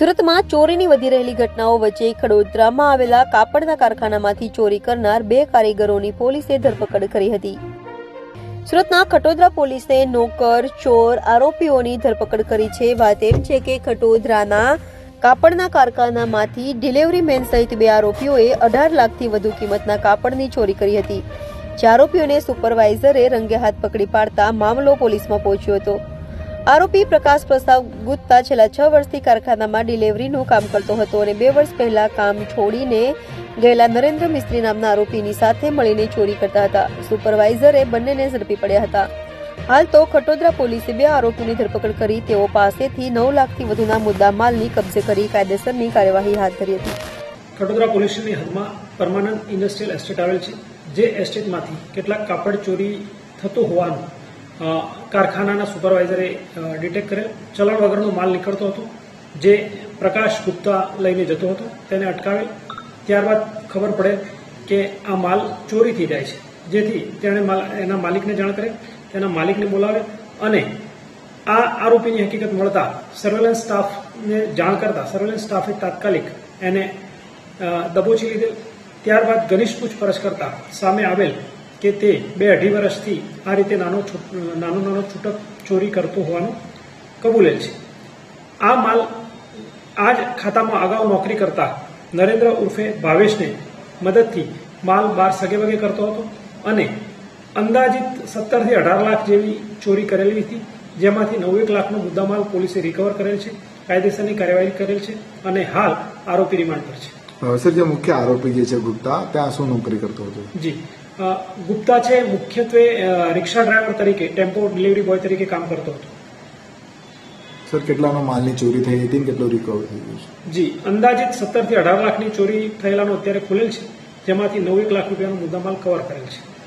સુરતમાં ચોરીની વધી રહેલી ઘટનાઓ વચ્ચે ખડોદરામાં આવેલા કાપડના કારખાનામાંથી ચોરી કરનાર બે કારીગરોની પોલીસે ધરપકડ કરી હતી. સુરતના ખટોદરા પોલીસે નોકર, ચોર આરોપીઓની ધરપકડ કરી છે. વાત એમ છે કે ખટોદરાના કાપડના કારખાનામાંથી ડિલિવરી મેન સહિત બે આરોપીઓએ અઢાર લાખથી વધુ કિંમતના કાપડની ચોરી કરી હતી. જે આરોપીઓને સુપરવાઇઝરે રંગે હાથ પકડી પાડતા મામલો પોલીસમાં પહોંચ્યો હતો. આરોપી પ્રકાશ પ્રસાદ ગુપ્તા છેલ્લા છ વર્ષથી કારખાનામાં ડિલિવરીનું કામ કરતો હતો અને બે વર્ષ પહેલા કામ છોડીને ગયેલા નરેન્દ્ર મિસ્ત્રી નામના આરોપીની સાથે મળીને ચોરી કરતા હતા. સુપરવાઇઝરે બંનેને ઝડપી પડ્યા હતા. હાલ તો ખટોદરા પોલીસે બે આરોપીની ધરપકડ કરી, તેઓ પાસેથી નવ લાખથી વધુના મુદ્દા માલની કબજે કરી કાયદેસરની કાર્યવાહી હાથ ધરી હતી. ખટોદરા પોલીસની હદમાં પરમાનન્ટ ઇન્ડસ્ટ્રીયલ એસ્ટેટ આવેલ છે. જે એસ્ટેટમાંથી કેટલાક કાપડ ચોરી થતું હોવાનું કારખાનાના સુપરવાઇઝરે ડિટેક્ટ કરેલ ચલણ વગરનો માલ નીકળતો હતો. જે પ્રકાશ ગુપ્તા લઈને જતો હતો, તેને અટકાવેલ. ત્યારબાદ ખબર પડે કે આ માલ ચોરી થઈ જાય છે. જેથી તેણે એના માલિકને જાણ કરે, તેના માલિકને બોલાવે અને આ આરોપીની હકીકત મળતા સર્વેલન્સ સ્ટાફને જાણ કરતા સર્વેલન્સ સ્ટાફે તાત્કાલિક એને દબોચી લીધેલ. ત્યારબાદ ઘનિષ્ઠ પૂછપરછ કરતા સામે આવેલ કે તે બે અઢી વર્ષથી આ રીતે નાનો નાનો નાનો છૂટક ચોરી કરતો હોવાનું કબૂલેલ છે. આ માલ આ જ ખાતામાં અગાઉ નોકરી કરતા નરેન્દ્ર ઉર્ફે ભાવેશને મદદથી માલ બાર સગે વગે કરતો હતો અને અંદાજિત સત્તરથી અઢાર લાખ જેવી ચોરી કરેલી હતી, જેમાંથી નવેક લાખનો મુદ્દામાલ પોલીસે રિકવર કરેલ છે, કાયદેસરની કાર્યવાહી કરેલ છે અને હાલ આરોપી રિમાન્ડ પર છે. સર જે મુખ્ય આરોપી જે છે ગુપ્તા ત્યાં શું નોકરી કરતો હતો? જી. ગુપ્તા છે મુખ્યત્વે રિક્ષા ડ્રાઈવર તરીકે ટેમ્પો ડિલિવરી બોય તરીકે કામ કરતો હતો. સર કેટલાનો માલની ચોરી થઈ હતી કેટલું રિકવર થઈ ગયું છે? જી. અંદાજિત સત્તરથી અઢાર લાખની ચોરી થયેલાનો અત્યારે ખુલેલ છે જેમાંથી એક લાખ રૂપિયાનો મુદ્દામાલ કવર કરેલ છે.